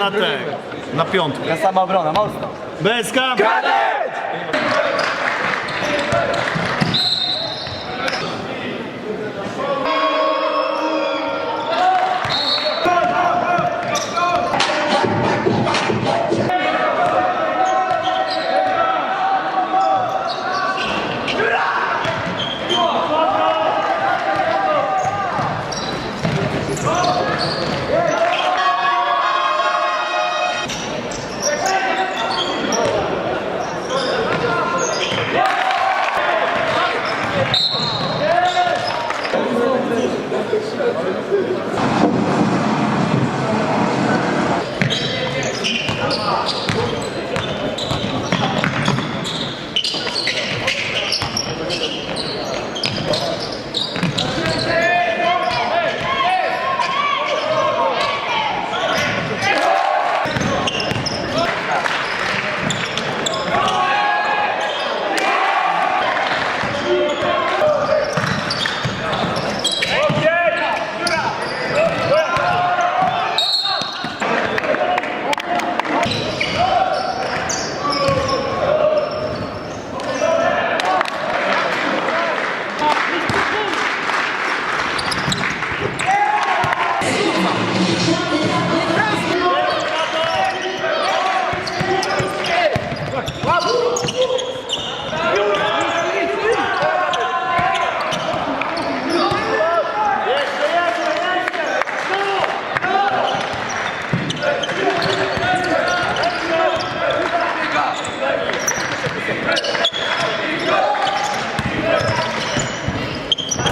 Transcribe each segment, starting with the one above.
na, te, na piątkę. Ta sama obrona, mocno. BSK!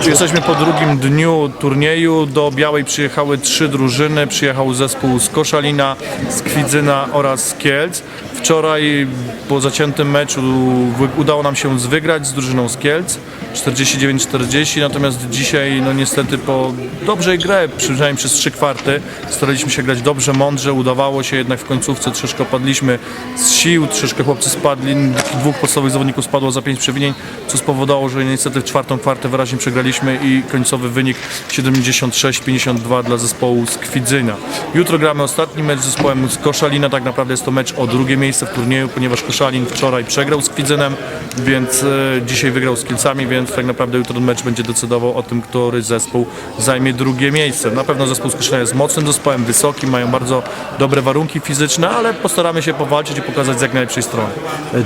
Jesteśmy po drugim dniu turnieju. Do Białej przyjechały trzy drużyny. Przyjechał zespół z Koszalina, z Kwidzyna oraz z Kielc. Wczoraj po zaciętym meczu udało nam się wygrać z drużyną z Kielc 49-40, natomiast dzisiaj no niestety po dobrej grze, przynajmniej przez trzy kwarty, staraliśmy się grać dobrze, mądrze, udawało się, jednak w końcówce troszkę padliśmy z sił, troszkę chłopcy spadli, dwóch podstawowych zawodników spadło za pięć przewinień, co spowodowało, że niestety w czwartą kwartę wyraźnie przegraliśmy i końcowy wynik 76-52 dla zespołu z Kwidzyna. Jutro gramy ostatni mecz z zespołem z Koszalina, tak naprawdę jest to mecz o drugie miejsce w turnieju, ponieważ Koszalin wczoraj przegrał z Kwidzynem, więc e, dzisiaj wygrał z Kielcami, więc tak naprawdę jutro ten mecz będzie decydował o tym, który zespół zajmie drugie miejsce. Na pewno zespół z Koszalina jest mocnym zespołem, wysokim, mają bardzo dobre warunki fizyczne, ale postaramy się powalczyć i pokazać z jak najlepszej strony.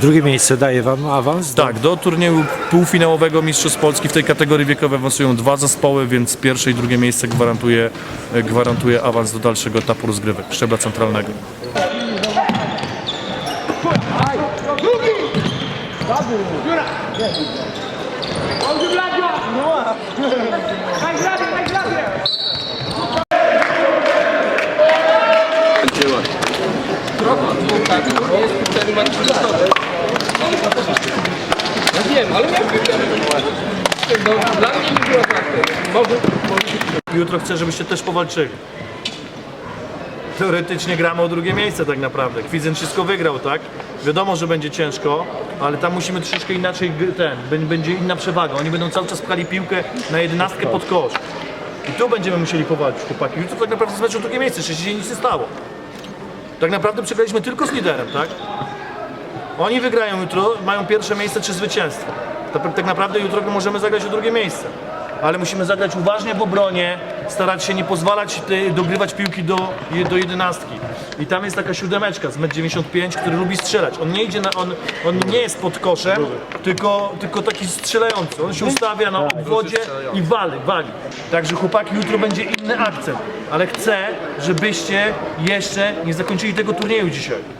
Drugie miejsce daje Wam awans? Tak, do turnieju półfinałowego Mistrzostw Polski w tej kategorii wiekowej awansują dwa zespoły, więc pierwsze i drugie miejsce gwarantuje, gwarantuje awans do dalszego etapu rozgrywek, szczebla centralnego. Ja wiem, ale miał piłkę. No, dla mnie nie było tak. Jutro chcę, żebyście też powalczyli. Teoretycznie gramy o drugie miejsce tak naprawdę. Kwidzyn wszystko wygrał, tak? Wiadomo, że będzie ciężko, ale tam musimy troszeczkę inaczej ten, bę- będzie inna przewaga. Oni będą cały czas pchali piłkę na jedenastkę pod kosz. I tu będziemy musieli powalczyć, chłopaki. Jutro tak naprawdę o drugie miejsce, jeszcze się nic nie stało. Tak naprawdę przegraliśmy tylko z liderem, tak? Oni wygrają jutro, mają pierwsze miejsce czy zwycięstwo. Tak naprawdę jutro możemy zagrać o drugie miejsce. Ale musimy zagrać uważnie w obronie, starać się nie pozwalać ty, dogrywać piłki do, do jedenastki. I tam jest taka siódemeczka z 1,95 który lubi strzelać. On nie idzie na, on, on nie jest pod koszem, tylko, tylko taki strzelający. On się ustawia na obwodzie i wali, wali. Także chłopaki, jutro będzie inny akcent. Ale chcę, żebyście jeszcze nie zakończyli tego turnieju dzisiaj.